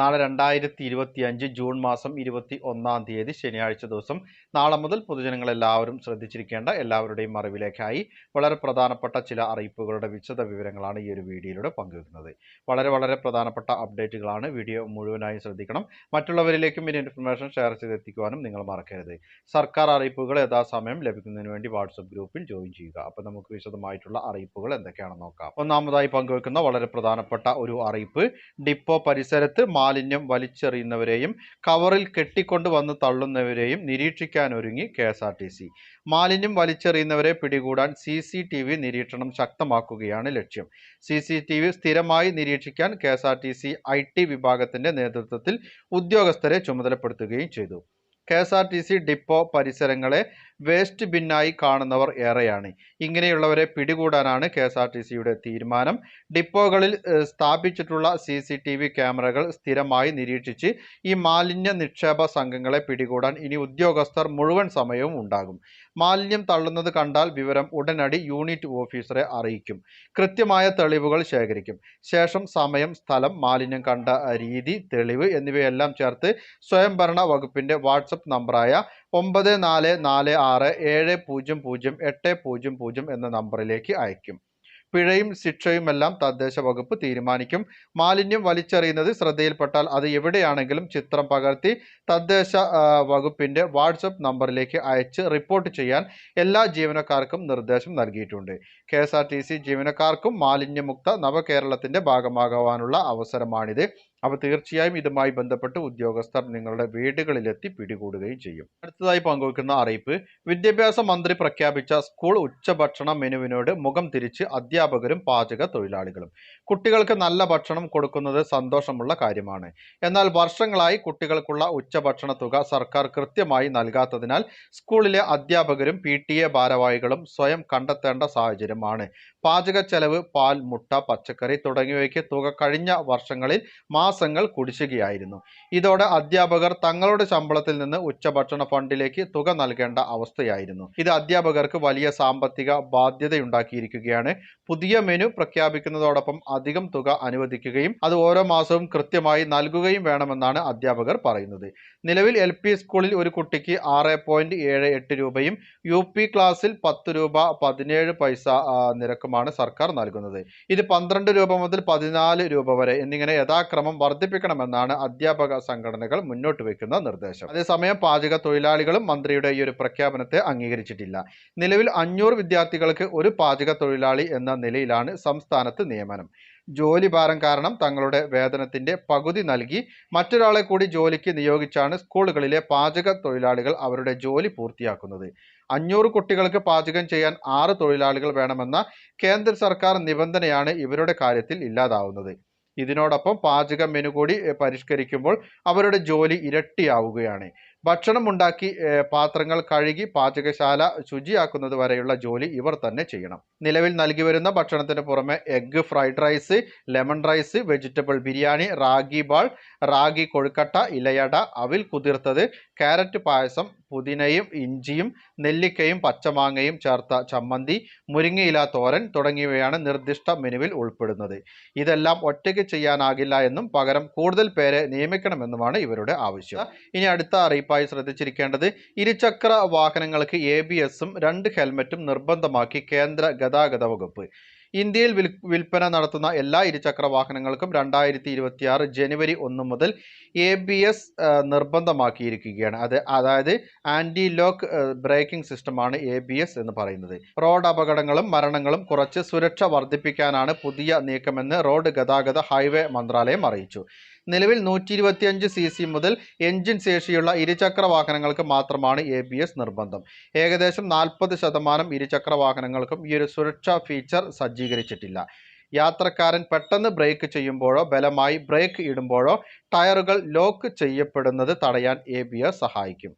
നാളെ രണ്ടായിരത്തി ഇരുപത്തി അഞ്ച് ജൂൺ മാസം ഇരുപത്തി ഒന്നാം തീയതി ശനിയാഴ്ച ദിവസം. നാളെ മുതൽ പൊതുജനങ്ങൾ എല്ലാവരും ശ്രദ്ധിച്ചിരിക്കേണ്ട എല്ലാവരുടെയും അറിവിലേക്കായി വളരെ പ്രധാനപ്പെട്ട ചില അറിയിപ്പുകളുടെ വിശദ വിവരങ്ങളാണ് ഈ ഒരു വീഡിയോയിലൂടെ പങ്കുവെക്കുന്നത്. വളരെ വളരെ പ്രധാനപ്പെട്ട അപ്ഡേറ്റുകളാണ് വീഡിയോ മുഴുവനായും ശ്രദ്ധിക്കണം. മറ്റുള്ളവരിലേക്കും ഇനി ഇൻഫർമേഷൻ ഷെയർ ചെയ്തെത്തിക്കുവാനും നിങ്ങൾ മറക്കരുത്. സർക്കാർ അറിയിപ്പുകൾ യഥാസമയം ലഭിക്കുന്നതിന് വേണ്ടി വാട്സപ്പ് ഗ്രൂപ്പിൽ ജോയിൻ ചെയ്യുക. അപ്പോൾ നമുക്ക് വിശദമായിട്ടുള്ള അറിയിപ്പുകൾ എന്തൊക്കെയാണെന്ന് നോക്കാം. ഒന്നാമതായി പങ്കുവെക്കുന്ന വളരെ പ്രധാനപ്പെട്ട ഒരു അറിയിപ്പ്. ഡിപ്പോ പരിസരത്ത് മാലിന്യം വലിച്ചെറിയുന്നവരെയും കവറിൽ കെട്ടിക്കൊണ്ട് വന്ന് തള്ളുന്നവരെയും നിരീക്ഷിക്കാനൊരുങ്ങി K S R T C. മാലിന്യം വലിച്ചെറിയുന്നവരെ പിടികൂടാൻ സി സി ടി വി നിരീക്ഷണം ശക്തമാക്കുകയാണ് ലക്ഷ്യം. സി സി ടി വി സ്ഥിരമായി നിരീക്ഷിക്കാൻ K S R T C I T വിഭാഗത്തിന്റെ നേതൃത്വത്തിൽ ഉദ്യോഗസ്ഥരെ ചുമതലപ്പെടുത്തുകയും ചെയ്തു. K S R T C depot പരിസരങ്ങളെ waste ബിന്നായി കാണുന്നവർ ഏറെയാണ്. ഇങ്ങനെയുള്ളവരെ പിടികൂടാനാണ് കെ എസ് ആർ ടി സിയുടെ തീരുമാനം. ഡിപ്പോകളിൽ സ്ഥാപിച്ചിട്ടുള്ള സി സി ടി വി ക്യാമറകൾ സ്ഥിരമായി നിരീക്ഷിച്ച് ഈ മാലിന്യ നിക്ഷേപ സംഘങ്ങളെ പിടികൂടാൻ ഇനി ഉദ്യോഗസ്ഥർ മുഴുവൻ സമയവും ഉണ്ടാകും. മാലിന്യം തള്ളുന്നത് കണ്ടാൽ വിവരം ഉടനടി യൂണിറ്റ് ഓഫീസറെ അറിയിക്കും. കൃത്യമായ തെളിവുകൾ ശേഖരിക്കും. ശേഷം സമയം സ്ഥലം മാലിന്യം കണ്ട രീതി തെളിവ് എന്നിവയെല്ലാം ചേർത്ത് സ്വയംഭരണ വകുപ്പിന്റെ വാട്സപ്പ് നമ്പറായ ഒമ്പത് നാല് നാല് ആറ് ഏഴ് പൂജ്യം പൂജ്യം എട്ട് പൂജ്യം പൂജ്യം എന്ന നമ്പറിലേക്ക് അയക്കും പിഴയും ശിക്ഷയുമെല്ലാം തദ്ദേശ വകുപ്പ് തീരുമാനിക്കും. മാലിന്യം വലിച്ചെറിയുന്നത് ശ്രദ്ധയിൽപ്പെട്ടാൽ അത് എവിടെയാണെങ്കിലും ചിത്രം പകർത്തി തദ്ദേശ വകുപ്പിന്റെ വാട്സപ്പ് നമ്പറിലേക്ക് അയച്ച് റിപ്പോർട്ട് ചെയ്യാൻ എല്ലാ ജീവനക്കാർക്കും നിർദ്ദേശം നൽകിയിട്ടുണ്ട്. K S R T C ജീവനക്കാർക്കും മാലിന്യമുക്ത നവകേരളത്തിന്റെ ഭാഗമാകുവാനുള്ള അവസരമാണിത്. അപ്പോൾ തീർച്ചയായും ഇതുമായി ബന്ധപ്പെട്ട് ഉദ്യോഗസ്ഥർ നിങ്ങളുടെ വീടുകളിലെത്തി പിടികൂടുകയും ചെയ്യും. അടുത്തതായി പങ്കുവയ്ക്കുന്ന അറിയിപ്പ് വിദ്യാഭ്യാസ മന്ത്രി പ്രഖ്യാപിച്ച സ്കൂൾ ഉച്ചഭക്ഷണ മെനുവിനോട് മുഖം തിരിച്ച് അധ്യാപകരും പാചക തൊഴിലാളികളും. കുട്ടികൾക്ക് നല്ല ഭക്ഷണം കൊടുക്കുന്നത് സന്തോഷമുള്ള കാര്യമാണ്. എന്നാൽ വർഷങ്ങളായി കുട്ടികൾക്കുള്ള ഉച്ചഭക്ഷണ തുക സർക്കാർ കൃത്യമായി നൽകാത്തതിനാൽ സ്കൂളിലെ അധ്യാപകരും പി ടി എ ഭാരവാഹികളും സ്വയം കണ്ടെത്തേണ്ട സാഹചര്യമാണ്. പാചക ചെലവ് പാൽ മുട്ട പച്ചക്കറി തുടങ്ങിയവയ്ക്ക് തുക കഴിഞ്ഞ വർഷങ്ങളിൽ മാസങ്ങൾ കുടിശ്ശികയായിരുന്നു. ഇതോടെ അധ്യാപകർ തങ്ങളുടെ ശമ്പളത്തിൽ നിന്ന് ഉച്ചഭക്ഷണ ഫണ്ടിലേക്ക് തുക നൽകേണ്ട അവസ്ഥയായിരുന്നു. ഇത് അധ്യാപകർക്ക് വലിയ സാമ്പത്തിക ബാധ്യതയുണ്ടാക്കിയിരിക്കുകയാണ്. പുതിയ മെനു പ്രഖ്യാപിക്കുന്നതോടൊപ്പം അധികം തുക അനുവദിക്കുകയും അത് ഓരോ മാസവും കൃത്യമായി നൽകുകയും വേണമെന്നാണ് അധ്യാപകർ പറയുന്നത്. നിലവിൽ എൽ സ്കൂളിൽ ഒരു കുട്ടിക്ക് ആറ് പോയിന്റ് ഏഴ് എട്ട് രൂപയും യു പി ക്ലാസ്സിൽ പത്ത് രൂപ പതിനേഴ് പൈസ നിരക്കുമാണ് സർക്കാർ നൽകുന്നത്. ഇത് പന്ത്രണ്ട് രൂപ മുതൽ പതിനാല് രൂപ വരെ എന്നിങ്ങനെ യഥാക്രമം വർദ്ധിപ്പിക്കണമെന്നാണ് അധ്യാപക സംഘടനകൾ മുന്നോട്ട് വയ്ക്കുന്ന നിർദ്ദേശം. അതേസമയം പാചക തൊഴിലാളികളും മന്ത്രിയുടെ ഈ ഒരു പ്രഖ്യാപനത്തെ അംഗീകരിച്ചിട്ടില്ല. നിലവിൽ അഞ്ഞൂറ് വിദ്യാർത്ഥികൾക്ക് ഒരു പാചക തൊഴിലാളി എന്ന നിലയിലാണ് സംസ്ഥാനത്ത് നിയമനം. ജോലി ഭാരം കാരണം തങ്ങളുടെ വേതനത്തിന്റെ പകുതി നൽകി മറ്റൊരാളെ കൂടി ജോലിക്ക് നിയോഗിച്ചാണ് സ്കൂളുകളിലെ പാചക തൊഴിലാളികൾ അവരുടെ ജോലി പൂർത്തിയാക്കുന്നത്. അഞ്ഞൂറ് കുട്ടികൾക്ക് പാചകം ചെയ്യാൻ ആറ് തൊഴിലാളികൾ വേണമെന്ന കേന്ദ്ര സർക്കാർ നിബന്ധനയാണ് ഇവരുടെ കാര്യത്തിൽ ഇല്ലാതാവുന്നത്. ഇതിനോടൊപ്പം പാചക മെനു കൂടി പരിഷ്കരിക്കുമ്പോൾ അവരുടെ ജോലി ഇരട്ടിയാവുകയാണ്. ഭക്ഷണം ഉണ്ടാക്കി പാത്രങ്ങൾ കഴുകി പാചകശാല ശുചിയാക്കുന്നത് വരെയുള്ള ജോലി ഇവർ തന്നെ ചെയ്യണം. നിലവിൽ നൽകി വരുന്ന ഭക്ഷണത്തിന് പുറമെ egg fried rice lemon rice vegetable biryani ragi ball ragi കൊഴുക്കട്ട ഇലയട അവിൽ കുതിർത്തത് ക്യാരറ്റ് പായസം പുതിനയും ഇഞ്ചിയും നെല്ലിക്കയും പച്ചമാങ്ങയും ചേർത്ത ചമ്മന്തി മുരിങ്ങയില തോരൻ തുടങ്ങിയവയാണ് നിർദ്ദിഷ്ട മെനുവിൽ ഉൾപ്പെടുന്നത്. ഇതെല്ലാം ഒറ്റയ്ക്ക് ചെയ്യാനാകില്ല എന്നും പകരം കൂടുതൽ പേരെ നിയമിക്കണമെന്നുമാണ് ഇവരുടെ ആവശ്യം. ഇനി അടുത്ത അറിയിപ്പായി ശ്രദ്ധിച്ചിരിക്കേണ്ടത് ഇരുചക്ര വാഹനങ്ങൾക്ക് എ ബി എസും രണ്ട് ഹെൽമറ്റും നിർബന്ധമാക്കി കേന്ദ്ര ഗതാഗത വകുപ്പ്. ഇന്ത്യയിൽ വിൽ വിൽപ്പന നടത്തുന്ന എല്ലാ ഇരുചക്ര വാഹനങ്ങൾക്കും രണ്ടായിരത്തി ഇരുപത്തിയാറ് ജനുവരി ഒന്ന് മുതൽ എ ബി എസ് നിർബന്ധമാക്കിയിരിക്കുകയാണ്. അത് അതായത് ആന്റി ലോക്ക് ബ്രേക്കിംഗ് സിസ്റ്റമാണ് എ ബി എസ് എന്ന് പറയുന്നത്. റോഡ് അപകടങ്ങളും മരണങ്ങളും കുറച്ച് സുരക്ഷ വർദ്ധിപ്പിക്കാനാണ് പുതിയ നീക്കമെന്ന് റോഡ് ഗതാഗത ഹൈവേ മന്ത്രാലയം അറിയിച്ചു. നിലവിൽ നൂറ്റി ഇരുപത്തിയഞ്ച് സി സി മുതൽ എഞ്ചിൻ ശേഷിയുള്ള ഇരുചക്ര വാഹനങ്ങൾക്ക് മാത്രമാണ് എ ബി എസ് നിർബന്ധം. ഏകദേശം നാൽപ്പത് ശതമാനം ഇരുചക്ര വാഹനങ്ങൾക്കും ഈ ഒരു സുരക്ഷാ ഫീച്ചർ സജ്ജീകരിച്ചിട്ടില്ല. യാത്രക്കാരൻ പെട്ടെന്ന് ബ്രേക്ക് ചെയ്യുമ്പോഴോ ബലമായി ബ്രേക്ക് ഇടുമ്പോഴോ ടയറുകൾ ലോക്ക് ചെയ്യപ്പെടുന്നത് തടയാൻ എ സഹായിക്കും.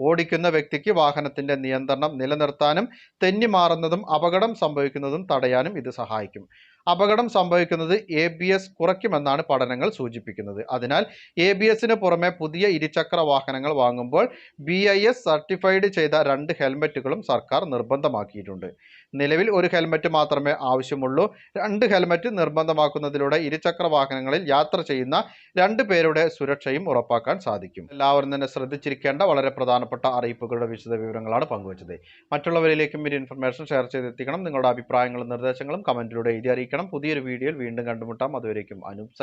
ഓടിക്കുന്ന വ്യക്തിക്ക് വാഹനത്തിന്റെ നിയന്ത്രണം നിലനിർത്താനും തെന്നിമാറുന്നതും അപകടം സംഭവിക്കുന്നതും തടയാനും ഇത് സഹായിക്കും. അപകടം സംഭവിക്കുന്നത് എ ബി എസ് കുറയ്ക്കുമെന്നാണ് പഠനങ്ങൾ സൂചിപ്പിക്കുന്നത്. അതിനാൽ എ ബി എസിന് പുറമെ പുതിയ ഇരുചക്ര വാഹനങ്ങൾ വാങ്ങുമ്പോൾ ബി ഐ എസ് സർട്ടിഫൈഡ് ചെയ്ത രണ്ട് ഹെൽമറ്റുകളും സർക്കാർ നിർബന്ധമാക്കിയിട്ടുണ്ട്. നിലവിൽ ഒരു ഹെൽമറ്റ് മാത്രമേ ആവശ്യമുള്ളൂ. രണ്ട് ഹെൽമറ്റ് നിർബന്ധമാക്കുന്നതിലൂടെ ഇരുചക്ര വാഹനങ്ങളിൽ യാത്ര ചെയ്യുന്ന രണ്ട് പേരുടെ സുരക്ഷയും ഉറപ്പാക്കാൻ സാധിക്കും. എല്ലാവരും തന്നെ ശ്രദ്ധിച്ചിരിക്കേണ്ട വളരെ പ്രധാനപ്പെട്ട അറിയിപ്പുകളുടെ വിശദ വിവരങ്ങളാണ് പങ്കുവച്ചത്. മറ്റുള്ളവരിലേക്കും ഈ ഇൻഫർമേഷൻ ഷെയർ ചെയ്തെത്തിക്കണം. നിങ്ങളുടെ അഭിപ്രായങ്ങളും നിർദ്ദേശങ്ങളും കമന്റിലൂടെ എഴുതി അറിയിക്കണം. പുതിയൊരു വീഡിയോയിൽ വീണ്ടും കണ്ടുമുട്ടാം. അതുവരേക്കും അനൂപ്